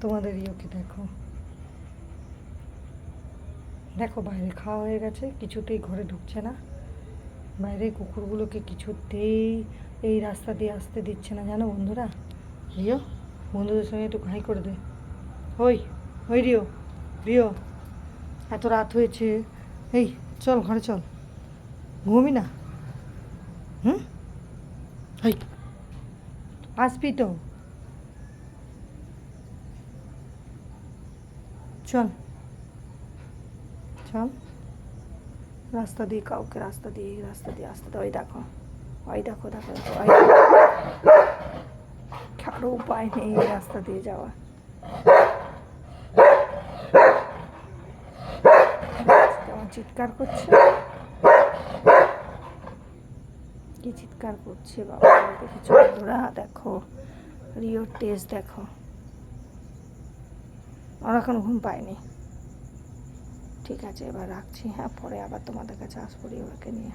তোমাদের ইয়োকে দেখো। দেখো, বাইরে খাওয়া হয়ে গেছে, কিছুতেই ঘরে ঢুকছে না। বাইরে কুকুরগুলোকে কিছুতেই এই রাস্তা দিয়ে আসতে দিচ্ছে না। জানো বন্ধুরা? রিও, বন্ধুদের সঙ্গে একটু হাই করে দে। ওই ওই রিও রিও, এত রাত হয়েছে। এই, চল ঘরে চল। ঘুমি না। হুম? আসবি তো। চল। চল। রাস্তা দিয়ে কাউকে রাস্তা দিয়ে রাস্তা দিয়ে আসতে দাও ওই দেখো ওই দেখো দেখো দেখো, ওই কারও উপায় নেই রাস্তা দিয়ে যাওয়া। চিৎকার করছে? কি চিৎকার করছে বাবা? দেখো রিওর টেস্ট দেখো। ওর এখন ঘুম পায়নি। ঠিক আছে, এবার রাখছি হ্যাঁ পরে আবার তোমাদের কাছে আসব ওকে নিয়ে।